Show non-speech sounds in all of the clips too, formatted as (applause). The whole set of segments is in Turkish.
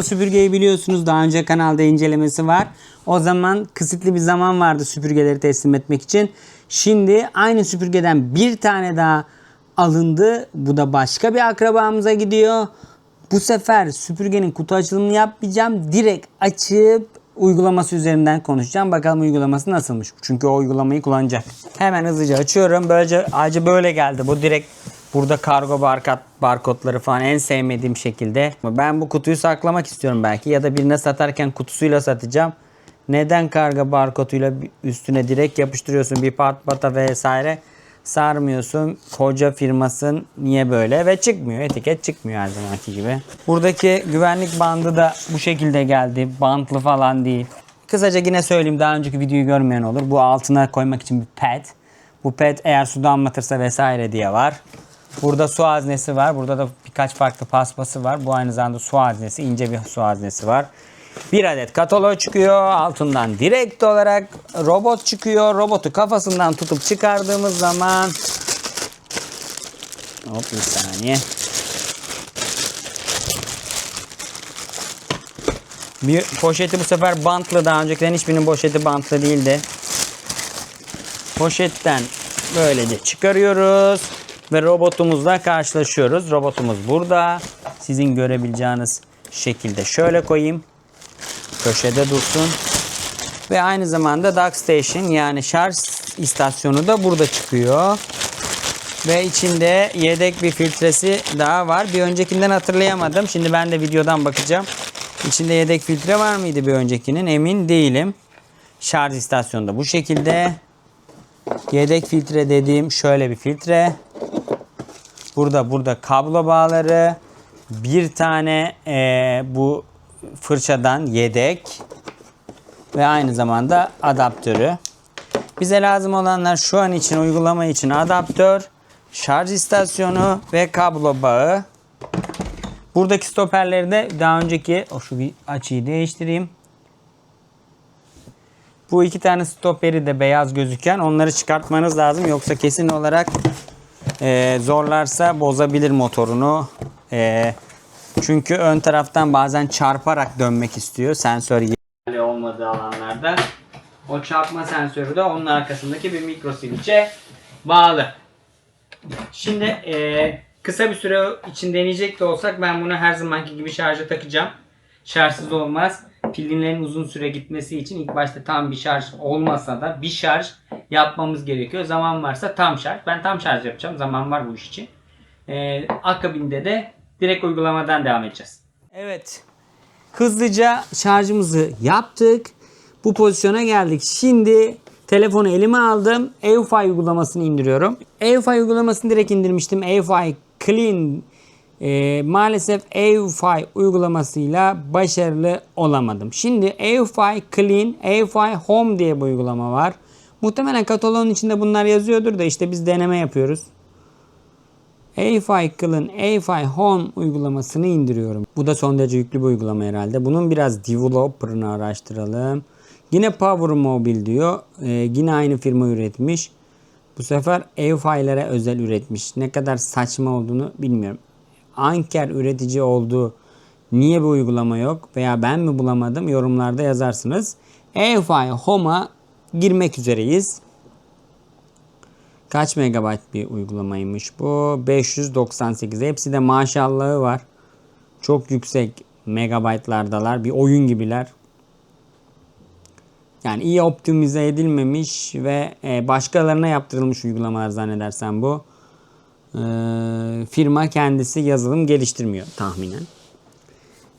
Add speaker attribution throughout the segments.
Speaker 1: Bu süpürgeyi biliyorsunuz daha önce kanalda incelemesi var. O zaman kısıtlı bir zaman vardı süpürgeleri teslim etmek için. Şimdi aynı süpürgeden bir tane daha alındı. Bu da başka bir akrabamıza gidiyor. Bu sefer süpürgenin kutu açılımını yapmayacağım. Direkt açıp uygulaması üzerinden konuşacağım. Bakalım uygulaması nasılmış. Çünkü o uygulamayı kullanacak. Hemen hızlıca açıyorum. Böylece acı böyle geldi. Bu direkt burada kargo barkod, barkodları falan en sevmediğim şekilde. Ben bu kutuyu saklamak istiyorum belki ya da birine satarken kutusuyla satacağım. Neden kargo barkoduyla üstüne direkt yapıştırıyorsun bir part bata vesaire sarmıyorsun. Koca firmasın niye böyle ve çıkmıyor. Etiket çıkmıyor her zamanki gibi. Buradaki güvenlik bandı da bu şekilde geldi. Bantlı falan değil. Kısaca yine söyleyeyim daha önceki videoyu görmeyen olur. Bu altına koymak için bir pet. Bu pet eğer su damlatırsa vesaire diye var. Burada su haznesi var. Burada da birkaç farklı paspası var. Bu aynı zamanda su haznesi. ince bir su haznesi var. Bir adet katalog çıkıyor. Altından direkt olarak robot çıkıyor. Robotu kafasından tutup çıkardığımız zaman Hop bir saniye. Bir poşeti bu sefer bantlı. Daha öncekilerin hiçbirinin poşeti bantlı değildi. Poşetten böylece çıkarıyoruz ve robotumuzla karşılaşıyoruz. Robotumuz burada. Sizin görebileceğiniz şekilde şöyle koyayım. Köşede dursun. Ve aynı zamanda dock station yani şarj istasyonu da burada çıkıyor. Ve içinde yedek bir filtresi daha var. Bir öncekinden hatırlayamadım. Şimdi ben de videodan bakacağım. İçinde yedek filtre var mıydı bir öncekinin? Emin değilim. Şarj istasyonu da bu şekilde. Yedek filtre dediğim şöyle bir filtre. Burada burada kablo bağları. Bir tane eee, bu fırçadan yedek. Ve aynı zamanda adaptörü. Bize lazım olanlar şu an için uygulama için adaptör, şarj istasyonu ve kablo bağı. Buradaki stoperleri de daha önceki o şu bir açıyı değiştireyim. Bu iki tane stoperi de beyaz gözüken onları çıkartmanız lazım. Yoksa kesin olarak e, zorlarsa bozabilir motorunu. E, çünkü ön taraftan bazen çarparak dönmek istiyor sensör yerli olmadığı alanlarda. O çarpma sensörü de onun arkasındaki bir mikro switch'e bağlı. Şimdi e, kısa bir süre için deneyecek de olsak ben bunu her zamanki gibi şarja takacağım. Şarjsız olmaz. Pilinin uzun süre gitmesi için ilk başta tam bir şarj olmasa da bir şarj yapmamız gerekiyor. Zaman varsa tam şarj. Ben tam şarj yapacağım. Zaman var bu iş için. E, akabinde de direkt uygulamadan devam edeceğiz. Evet. Hızlıca şarjımızı yaptık. Bu pozisyona geldik. Şimdi telefonu elime aldım. EUFI uygulamasını indiriyorum. EUFI uygulamasını direkt indirmiştim. EUFI Clean e, maalesef EUFI uygulamasıyla başarılı olamadım. Şimdi EUFI Clean, EUFI Home diye bir uygulama var. Muhtemelen kataloğun içinde bunlar yazıyordur da işte biz deneme yapıyoruz. EFI Clean, EFI Home uygulamasını indiriyorum. Bu da son derece yüklü bir uygulama herhalde. Bunun biraz developer'ını araştıralım. Yine Power Mobile diyor. Ee, yine aynı firma üretmiş. Bu sefer EFI'lere özel üretmiş. Ne kadar saçma olduğunu bilmiyorum. Anker üretici olduğu niye bu uygulama yok veya ben mi bulamadım yorumlarda yazarsınız. EFI Home'a girmek üzereyiz. Kaç megabayt bir uygulamaymış bu? 598. Hepsi de maşallahı var. Çok yüksek megabaytlardalar. Bir oyun gibiler. Yani iyi optimize edilmemiş ve e, başkalarına yaptırılmış uygulamalar zannedersem bu. Ee, firma kendisi yazılım geliştirmiyor tahminen.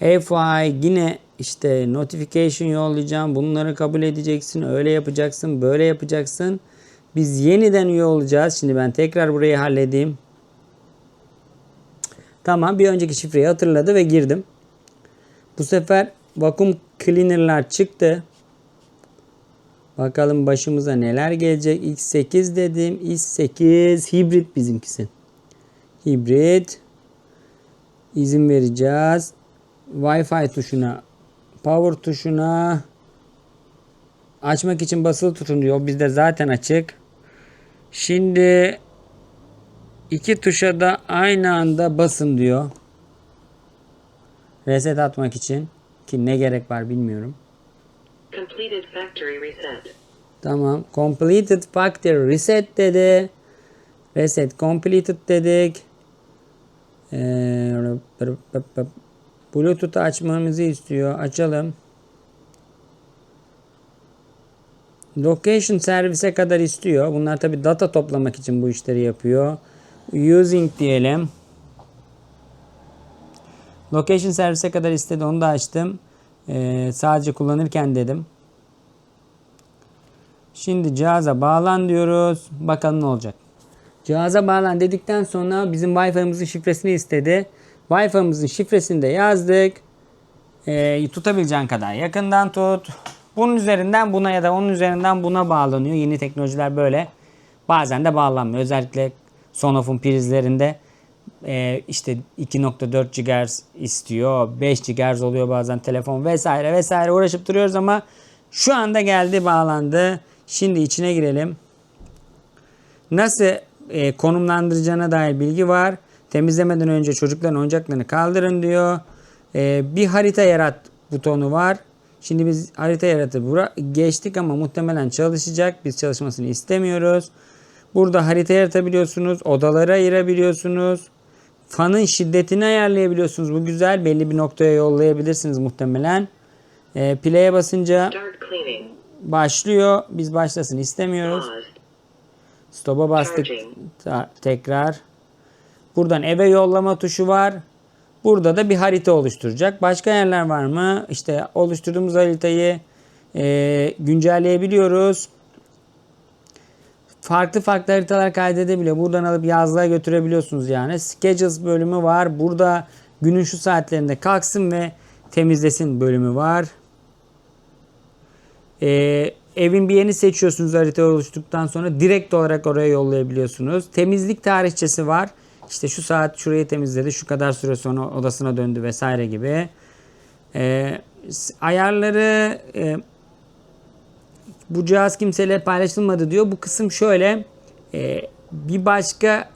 Speaker 1: EFI yine işte notification yollayacağım. Bunları kabul edeceksin. Öyle yapacaksın. Böyle yapacaksın. Biz yeniden üye olacağız. Şimdi ben tekrar burayı halledeyim. Tamam bir önceki şifreyi hatırladı ve girdim. Bu sefer vakum cleaner'lar çıktı. Bakalım başımıza neler gelecek. X8 dedim. X8 hibrit bizimkisi. Hibrit. İzin vereceğiz. Wi-Fi tuşuna, power tuşuna açmak için basılı tutun diyor. Bizde zaten açık. Şimdi iki tuşa da aynı anda basın diyor. Reset atmak için ki ne gerek var bilmiyorum.
Speaker 2: Completed factory reset.
Speaker 1: Tamam. Completed factory reset dedi. Reset completed dedik. Ee, Bluetooth açmamızı istiyor. Açalım. Location servise kadar istiyor. Bunlar tabi data toplamak için bu işleri yapıyor. Using diyelim. Location servise kadar istedi. Onu da açtım. Ee, sadece kullanırken dedim. Şimdi cihaza bağlan diyoruz. Bakalım ne olacak. Cihaza bağlan dedikten sonra bizim Wi-Fi'mizin şifresini istedi. Wi-Fi'mizin şifresini de yazdık. Ee, tutabileceğin kadar yakından tut. Bunun üzerinden buna ya da onun üzerinden buna bağlanıyor. Yeni teknolojiler böyle. Bazen de bağlanmıyor. Özellikle Sonof'un prizlerinde e, işte 2.4 GHz istiyor. 5 GHz oluyor bazen telefon vesaire vesaire uğraşıp duruyoruz ama şu anda geldi bağlandı. Şimdi içine girelim. Nasıl e, konumlandıracağına dair bilgi var. Temizlemeden önce çocukların oyuncaklarını kaldırın diyor. E, bir harita yarat butonu var. Şimdi biz harita yaratıp bura- geçtik ama muhtemelen çalışacak. Biz çalışmasını istemiyoruz. Burada harita yaratabiliyorsunuz. Odaları ayırabiliyorsunuz. Fanın şiddetini ayarlayabiliyorsunuz. Bu güzel. Belli bir noktaya yollayabilirsiniz muhtemelen. E, play'e basınca başlıyor. Biz başlasın istemiyoruz. Stop'a bastık tekrar. Buradan eve yollama tuşu var. Burada da bir harita oluşturacak. Başka yerler var mı? İşte oluşturduğumuz haritayı e, güncelleyebiliyoruz. Farklı farklı haritalar kaydedebiliyor. Buradan alıp yazlığa götürebiliyorsunuz yani. Schedules bölümü var. Burada günün şu saatlerinde kalksın ve temizlesin bölümü var. Ee, evin bir yerini seçiyorsunuz harita oluştuktan sonra direkt olarak oraya yollayabiliyorsunuz. Temizlik tarihçesi var. İşte şu saat şurayı temizledi, şu kadar süre sonra odasına döndü vesaire gibi. S- ayarları e, bu cihaz kimseyle paylaşılmadı diyor. Bu kısım şöyle e, bir başka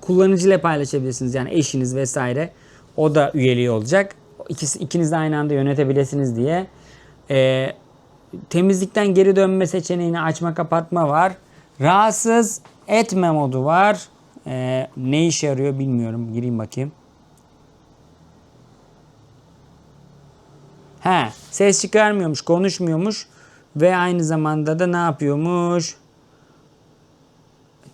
Speaker 1: kullanıcıyla paylaşabilirsiniz. Yani eşiniz vesaire. O da üyeliği olacak. İkisi, ikiniz de aynı anda yönetebilirsiniz diye. E, temizlikten geri dönme seçeneğini açma kapatma var. Rahatsız etme modu var. E, ne işe yarıyor bilmiyorum. Gireyim bakayım. He, ses çıkarmıyormuş, konuşmuyormuş ve aynı zamanda da ne yapıyormuş?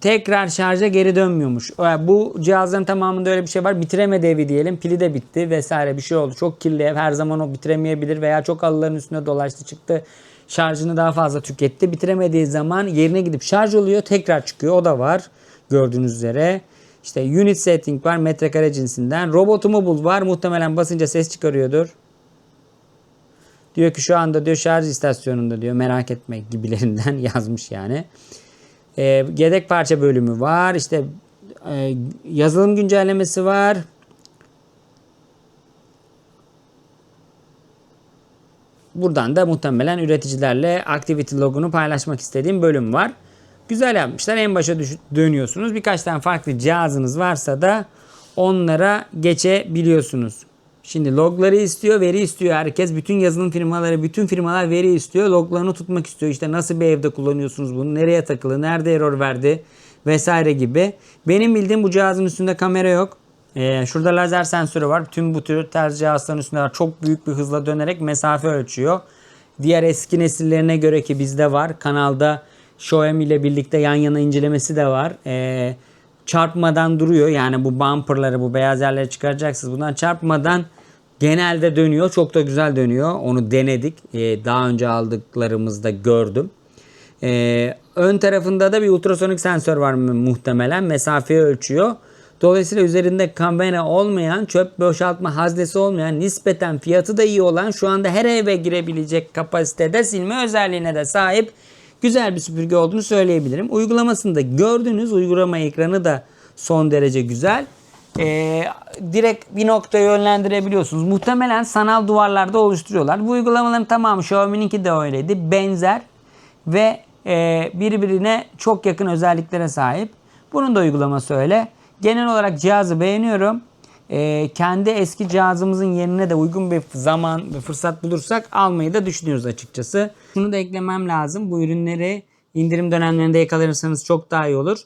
Speaker 1: Tekrar şarja geri dönmüyormuş. Yani Bu cihazların tamamında öyle bir şey var. Bitiremedi evi diyelim. Pili de bitti vesaire bir şey oldu. Çok kirli ev. Her zaman o bitiremeyebilir veya çok halıların üstüne dolaştı çıktı. Şarjını daha fazla tüketti. Bitiremediği zaman yerine gidip şarj oluyor. Tekrar çıkıyor. O da var. Gördüğünüz üzere. İşte unit setting var. Metrekare cinsinden. Robotumu bul var. Muhtemelen basınca ses çıkarıyordur. Diyor ki şu anda diyor şarj istasyonunda diyor merak etme gibilerinden (laughs) yazmış yani. Ee, yedek parça bölümü var. İşte e, yazılım güncellemesi var. Buradan da muhtemelen üreticilerle activity logunu paylaşmak istediğim bölüm var. Güzel yapmışlar. En başa dönüyorsunuz. Birkaç tane farklı cihazınız varsa da onlara geçebiliyorsunuz. Şimdi logları istiyor, veri istiyor herkes. Bütün yazılım firmaları, bütün firmalar veri istiyor. Loglarını tutmak istiyor. İşte nasıl bir evde kullanıyorsunuz bunu, nereye takılı, nerede error verdi vesaire gibi. Benim bildiğim bu cihazın üstünde kamera yok. Ee, şurada lazer sensörü var. Tüm bu tür tarz cihazların üstünde var. Çok büyük bir hızla dönerek mesafe ölçüyor. Diğer eski nesillerine göre ki bizde var. Kanalda Xiaomi ile birlikte yan yana incelemesi de var. Ee, çarpmadan duruyor. Yani bu bumperları, bu beyaz yerleri çıkaracaksınız. Bundan çarpmadan genelde dönüyor. Çok da güzel dönüyor. Onu denedik. Ee, daha önce aldıklarımızda gördüm. Ee, ön tarafında da bir ultrasonik sensör var muhtemelen. Mesafeyi ölçüyor. Dolayısıyla üzerinde kamera olmayan, çöp boşaltma haznesi olmayan, nispeten fiyatı da iyi olan, şu anda her eve girebilecek kapasitede silme özelliğine de sahip güzel bir süpürge olduğunu söyleyebilirim. Uygulamasında gördüğünüz uygulama ekranı da son derece güzel. Ee, direkt bir noktaya yönlendirebiliyorsunuz. Muhtemelen sanal duvarlarda oluşturuyorlar. Bu uygulamaların tamamı Xiaomi'ninki de öyleydi. Benzer ve e, birbirine çok yakın özelliklere sahip. Bunun da uygulaması öyle. Genel olarak cihazı beğeniyorum. E, kendi eski cihazımızın yerine de uygun bir zaman ve fırsat bulursak almayı da düşünüyoruz açıkçası. Şunu da eklemem lazım. Bu ürünleri indirim dönemlerinde yakalarsanız çok daha iyi olur.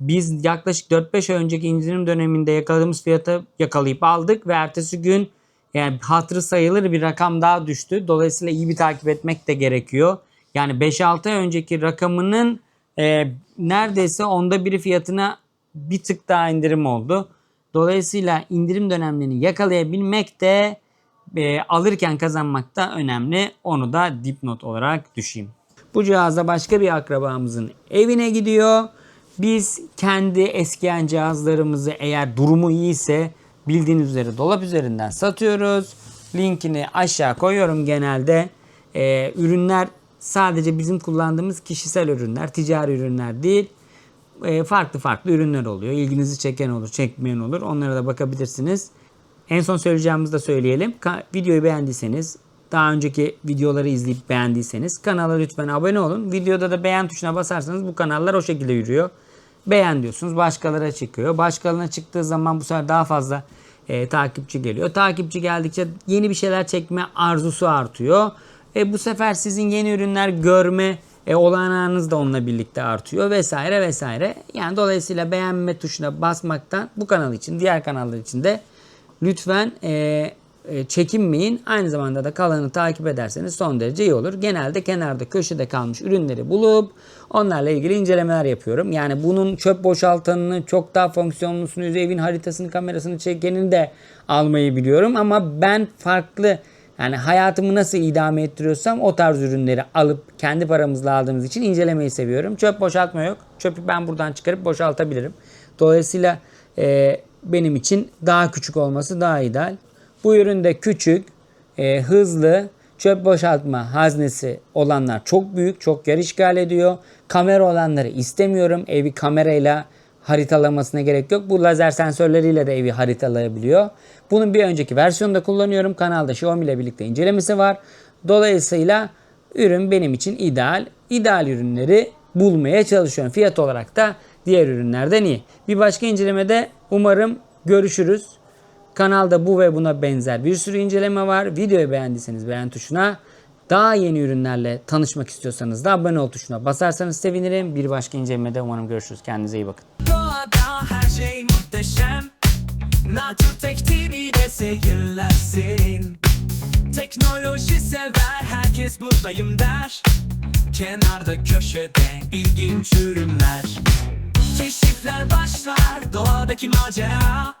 Speaker 1: Biz yaklaşık 4-5 ay önceki indirim döneminde yakaladığımız fiyata yakalayıp aldık ve ertesi gün yani hatırı sayılır bir rakam daha düştü. Dolayısıyla iyi bir takip etmek de gerekiyor. Yani 5-6 ay önceki rakamının e, neredeyse onda biri fiyatına bir tık daha indirim oldu. Dolayısıyla indirim dönemlerini yakalayabilmek de e, alırken kazanmak da önemli. Onu da dipnot olarak düşeyim. Bu cihazda başka bir akrabamızın evine gidiyor. Biz kendi eskiyen cihazlarımızı eğer durumu iyiyse bildiğiniz üzere dolap üzerinden satıyoruz. Linkini aşağı koyuyorum genelde. Ee, ürünler sadece bizim kullandığımız kişisel ürünler, ticari ürünler değil. Ee, farklı farklı ürünler oluyor. İlginizi çeken olur, çekmeyen olur. Onlara da bakabilirsiniz. En son söyleyeceğimizi de söyleyelim. Videoyu beğendiyseniz, daha önceki videoları izleyip beğendiyseniz kanala lütfen abone olun. Videoda da beğen tuşuna basarsanız bu kanallar o şekilde yürüyor. Beğen diyorsunuz, başkalarına çıkıyor. Başkalarına çıktığı zaman bu sefer daha fazla e, takipçi geliyor. Takipçi geldikçe yeni bir şeyler çekme arzusu artıyor. E, bu sefer sizin yeni ürünler görme e, olanağınız da onunla birlikte artıyor vesaire vesaire. Yani dolayısıyla beğenme tuşuna basmaktan bu kanal için, diğer kanallar için de lütfen e, e, çekinmeyin. Aynı zamanda da kalanı takip ederseniz son derece iyi olur. Genelde kenarda köşede kalmış ürünleri bulup onlarla ilgili incelemeler yapıyorum. Yani bunun çöp boşaltanını, çok daha fonksiyonlusunu, evin haritasını, kamerasını çekenini de almayı biliyorum. Ama ben farklı yani hayatımı nasıl idame ettiriyorsam o tarz ürünleri alıp kendi paramızla aldığımız için incelemeyi seviyorum. Çöp boşaltma yok. Çöpü ben buradan çıkarıp boşaltabilirim. Dolayısıyla e, benim için daha küçük olması daha ideal. Bu ürün de küçük, e, hızlı, çöp boşaltma haznesi olanlar çok büyük, çok yer işgal ediyor. Kamera olanları istemiyorum. Evi kamerayla haritalamasına gerek yok. Bu lazer sensörleriyle de evi haritalayabiliyor. Bunun bir önceki versiyonunda kullanıyorum. Kanalda Xiaomi ile birlikte incelemesi var. Dolayısıyla ürün benim için ideal. İdeal ürünleri bulmaya çalışıyorum. Fiyat olarak da diğer ürünlerden iyi. Bir başka incelemede umarım görüşürüz. Kanalda bu ve buna benzer bir sürü inceleme var. Videoyu beğendiyseniz beğen tuşuna, daha yeni ürünlerle tanışmak istiyorsanız da abone ol tuşuna basarsanız sevinirim. Bir başka incelemede umarım görüşürüz. Kendinize iyi bakın.
Speaker 3: Şey Teknoloji sever herkes buradayım der Kenarda köşede ilginç ürünler Keşifler başlar doğadaki macera